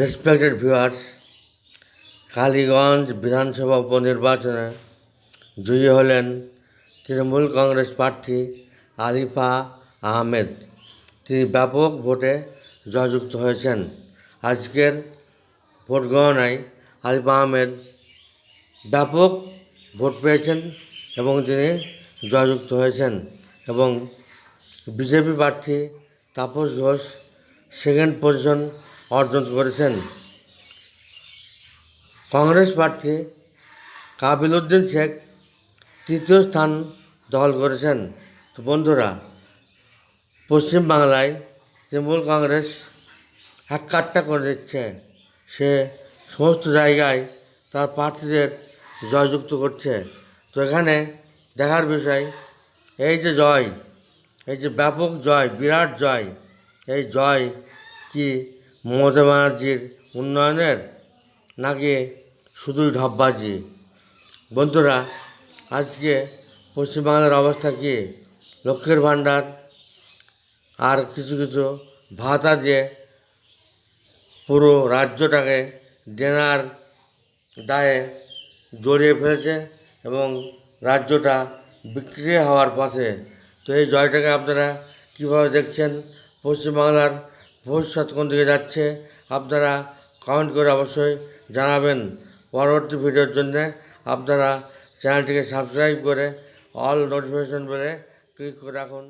Respected viewers Kaliganj বিধানসভা উপনির্বাচনে জয়ী হলেন তৃণমূল কংগ্রেস প্রার্থী আলিফা আহমেদ তিনি ব্যাপক ভোটে জয়যুক্ত হয়েছেন। আজকের ভোট গণনায় আলিফা আহমেদ ব্যাপক ভোট পেয়েছেন এবং তিনি জয়যুক্ত হয়েছেন এবং বিজেপি প্রার্থী তাপস ঘোষ সেকেন্ড পজিশন অর্জন করেছেন। কংগ্রেস প্রার্থী কাবিল উদ্দিন শেখ তৃতীয় স্থান দখল করেছেন। তো বন্ধুরা পশ্চিমবাংলায় তৃণমূল কংগ্রেস এক কাট্টা করে দিচ্ছে। সে সমস্ত জায়গায় তার প্রার্থীদের জয়যুক্ত করছে। তো এখানে দেখার বিষয়, এই যে জয়, এই যে ব্যাপক জয়, বিরাট জয়, এই জয় কি মমতা ব্যানার্জির উন্নয়নের নাকি শুধুই ঢপবাজি? বন্ধুরা, আজকে পশ্চিমবাংলার অবস্থা কি? লক্ষ্মীর ভাণ্ডার আর কিছু কিছু ভাতা দিয়ে পুরো রাজ্যটাকে দেনার দায়ে জড়িয়ে ফেলেছে এবং রাজ্যটা বিক্রি হওয়ার পথে। তো এই জয়টাকে আপনারা কীভাবে দেখছেন? পশ্চিমবাংলার ভবিষ্যৎ কোন দিকে যাচ্ছে, আপনারা কমেন্ট করে অবশ্যই জানাবেন। পরবর্তী ভিডিওর জন্যে আপনারা চ্যানেলটিকে সাবস্ক্রাইব করে অল নোটিফিকেশন বলে ক্লিক করে রাখুন।